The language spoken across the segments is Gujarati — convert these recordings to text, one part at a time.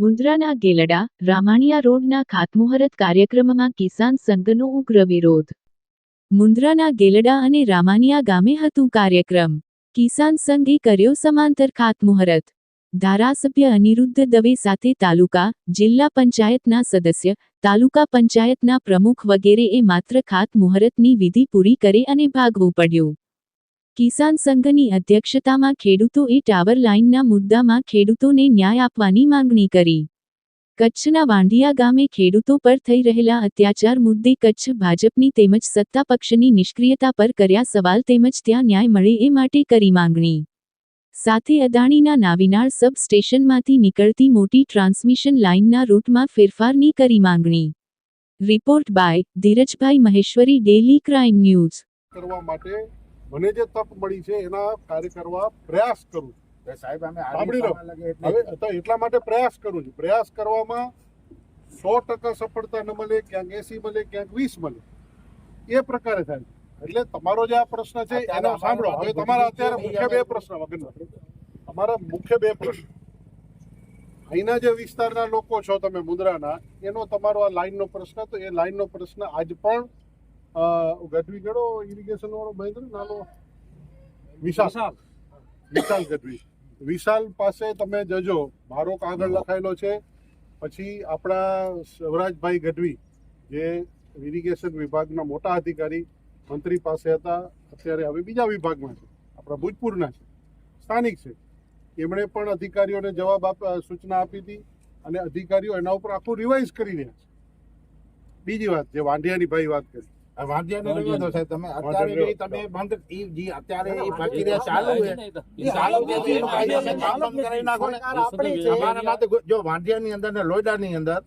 મુન્દ્રાના ગેલડા રામાણિયા રોડના ખાતમુહૂર્ત કાર્યક્રમમાં કિસાન સંઘનો ઉગ્ર વિરોધ. મુન્દ્રાના ગેલડા અને રામાનિયા ગામે હતું કાર્યક્રમ. કિસાન સંઘે કર્યો સમાંતર ખાતમુહૂર્ત. ધારાસભ્ય અનિરુદ્ધ દવે સાથે તાલુકા, જિલ્લા પંચાયતના સદસ્ય, તાલુકા પંચાયતના પ્રમુખ વગેરેએ માત્ર ખાતમુહૂર્તની વિધિ પૂરી કરે અને ભાગવું પડ્યું. કિસાન સંઘની અધ્યક્ષતામાં ખેડૂતોએ ટાવર લાઇનના મુદ્દામાં ખેડૂતોને ન્યાય આપવાની માંગણી કરી. કચ્છના વાંઢિયા ગામે ખેડૂતો પર થઈ રહેલા અત્યાચાર મુદ્દે કચ્છ ભાજપની તેમજ સત્તા પક્ષની નિષ્ક્રિયતા પર કર્યા સવાલ તેમજ ત્યાં ન્યાય મળે એ માટે કરી માંગણી. સાથે અદાણીના નાવિનાળ સબ સ્ટેશનમાંથી નીકળતી મોટી ટ્રાન્સમિશન લાઇનના રૂટમાં ફેરફારની કરી માંગણી. Report by Dhirajbhai Maheshwari, daily crime news. કરવા માટે મને જે તક મળી છે એના કાર્ય કરવા પ્રયાસ કરું. સાહેબ અમે. હવે એટલા માટે પ્રયાસ કરું છું. પ્રયાસ કરવામાં સો ટકા સફળતા ન મળે ક્યાંક એસી મળે ક્યાંક વીસ મળે. એ પ્રકારે થાય એટલે તમારો જે આ પ્રશ્ન છે એનો સાંભળો. હવે તમારા અત્યારે મુખ્ય બે પ્રશ્ન વગર તમારા મુખ્ય બે પ્રશ્ન. અહીંના જે વિસ્તારના લોકો છો તમે મુદ્રાના એનો તમારો આ લાઈનનો પ્રશ્ન તો એ લાઈનનો પ્રશ્ન આજ પણ ગઢવી ગળો ઇરિગેશન વાળો મહેન્દ્ર નાનો વિશાલ. વિશાલ. ગઢવી. વિશાલ પાસે તમે જજો. મારો કાગળ લખાયેલો છે. પછી આપણા શિવરાજભાઈ ગઢવી જે ઇરિગેશન વિભાગના મોટા અધિકારી મંત્રી પાસે હતા. અત્યારે હવે બીજા વિભાગમાં છે. આપણા ભૂજપુરના છે. સ્થાનિક છે. એમણે પણ અધિકારીઓને જવાબ આપ સૂચના આપી હતી અને અધિકારીઓ એના ઉપર આખું રિવાઇઝ કરી રહ્યા છે. બીજી વાત જે વાંઢિયાની ભાઈ વાત કરી. વાંધ્યાને રહેવા દો સાહેબ તમે અત્યારે તમે બંધ ઈ જી અત્યારે ઈ પ્રક્રિયા ચાલુ છે. ચાલુ તો. બંધ કરાવી નાખો ને. અમારા માટે જો અંદર ને લોયડાની અંદર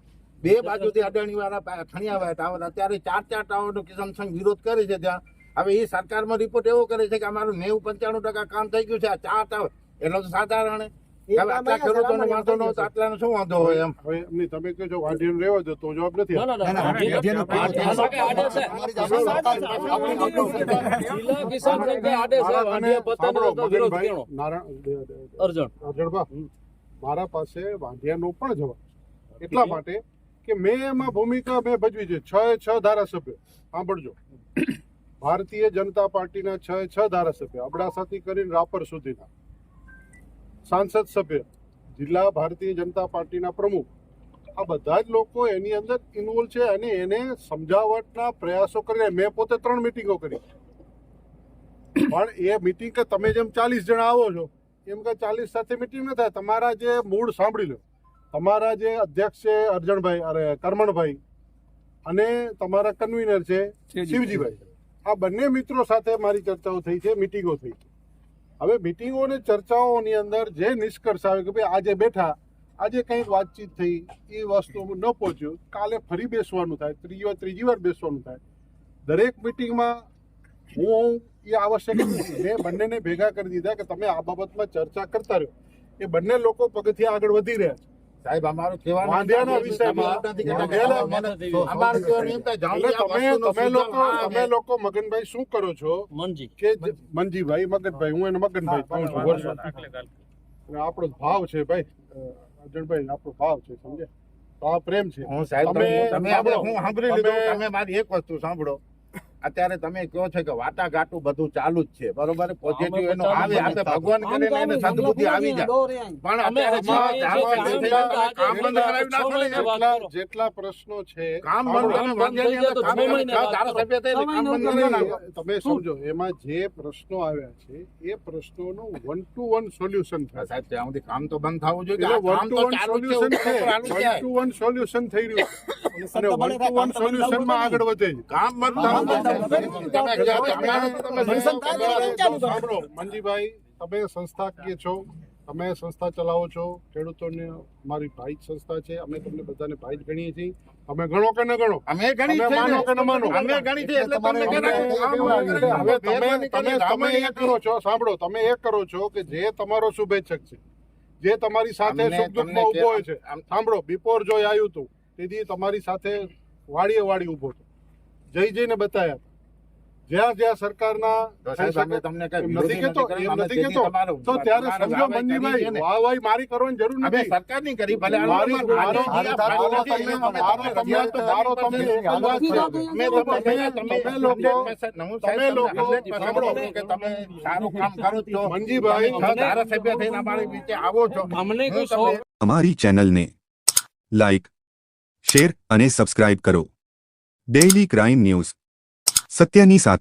બે બાજુથી અડાણી વાળા ખણી ખણિયાવાળા ટાવર અત્યારે ચાર ચાર ટાવરનો કિસાન સંઘ વિરોધ કરે છે ત્યાં. હવે એ સરકારમાં રિપોર્ટ એવો કરે છે કે અમારું નેવું પંચાણું ટકા કામ થઈ ગયું છે આ ચાર ટાવર. એટલો તો સાધારણ ન. ના, ના, મારા પાસે વાંધિયા વાંઢિયાનો પણ જવાબ એટલા માટે કે મેં એમાં ભૂમિકા મેં ભજવી છે છ છ ધારાસભ્ય સાંભળજો ભારતીય જનતા પાર્ટીના છ છ ધારાસભ્ય અબડાસાથી કરીને રાપર સુધીના સાંસદ સભ્ય જિલ્લા ભારતીય જનતા પાર્ટીના પ્રમુખ. આ બધા જ લોકો એની અંદર ઇન્વોલ્વ છે અને એને સમજાવટના પ્રયાસો કરીને મેં પોતે ત્રણ મિટિંગો કરી. પણ એ મિટિંગ કે તમે જેમ ચાલીસ જણા આવો છો એમ કે ચાલીસ સાથે મિટિંગ ન થાય. તમારા જે મૂળ સાંભળી લો. તમારા જે અધ્યક્ષ છે અર્જણભાઈ અરે કરમણભાઈ અને તમારા કન્વીનર છે શિવજીભાઈ. આ બંને મિત્રો સાથે મારી ચર્ચાઓ થઈ છે મિટિંગો થઈ છે. હવે મિટિંગો અને ચર્ચાઓની અંદર જે નિષ્કર્ષ આવે કે ભાઈ આજે બેઠા, આજે કંઈક વાતચીત થઈ, એ વસ્તુ ન પહોંચ્યું. કાલે ફરી બેસવાનું થાય, ત્રીજી વાર ત્રીજી વાર બેસવાનું થાય. દરેક મિટિંગમાં હું, એ આવશ્યક મેં બંનેને ભેગા કરી દીધા કે તમે આ બાબતમાં ચર્ચા કરતા રહ્યો. એ બંને લોકો પગથિયા આગળ વધી રહ્યા છે. સાહેબ અમારું કહેવાનું વાંઢિયાના એમ વિષયમાં. અમારું કહેવાનું તમે તમે લોકો તમે લોકો મગનભાઈ શું કરો છો? મનજી. કે મનજીભાઈ મગનભાઈ હું એને મગનભાઈ કહું છું. વર્ષો અને આપણો ભાવ છે ભાઈ. અજણભાઈ આપણો ભાવ છે સમજે તો આ પ્રેમ છે. હું સાહેબ તમે. હું સાંભળી લીધું તમે મારી એક વસ્તુ સાંભળો. અત્યારે તમે કહો છો કે વાટાઘાટું બધું ચાલુ જ છે. બરોબર? પોઝિટિવ એનો આવે આપણે ભગવાન કરીને એને સદબુદ્ધિ આવી જાય. પણ અમે અત્યારે કામ બંધ કરાવી નાખો ને જેટલા જેટલા પ્રશ્નો છે કામ બંધ તમે સમજો એમાં જે પ્રશ્નો આવ્યા છે એ પ્રશ્નોનું વન ટુ વન સોલ્યુશન થાય સાહેબ ત્યાં સુધી કામ તો બંધ થવું જોઈએ કે વન કામ ટુ તો વન ચાલુ છે સોલ્યુશન છે. વન જાય. ટુ વન સોલ્યુશન થઈ રહ્યું છે. અને વન ટુ વન સોલ્યુશનમાં આગળ વધે કામ બંધ તમે તો તમે સાંભળો મનજીભાઈ તમે સંસ્થાકીય છો? તમે સંસ્થા ચલાવો છો ખેડૂતોને મારી ભાઈ જ સંસ્થા છે અમે તમને બધાને ભાઈ જ ગણીએ છીએ. અમે ગણો કે ન ગણો? અમે ગણી છે માનો કે ન માનો? અમે ગણી છે એટલે તમને તમે- હવે તમે તમે તમે એ કરો છો સાંભળો તમે એ કરો છો કે જે તમારો શુભેચ્છક છે જે તમારી સાથે સુખ દુઃખમાં તમને ઊભો હોય છે. આમ- સાંભળો બિફોર જોઈ આવ્યું હતું તેથી તમારી સાથે વાડીએ વાડી ઊભો હતો જઈ જઈને બતાવ્યા જ્યાં જ્યાં સરકારના નથી નથી તો ત્યારે સમજો ને. વાહવાહી મારી કરવાની જરૂર નથી. સરકારની કરી ભલે મારો- તમને- તમે- લોકો- તમે લોકો- સાંભળો. કે તમે સારું કામ કરો છો. મંજીભાઈ ધારાસભ્ય થઈને અમારી નીચે આવો છો. અમને અમારી ચેનલને લાઇક શેર અને સબસ્ક્રાઇબ કરો. ડેઇલી ક્રાઇમ ન્યૂઝ સત્યની સાથે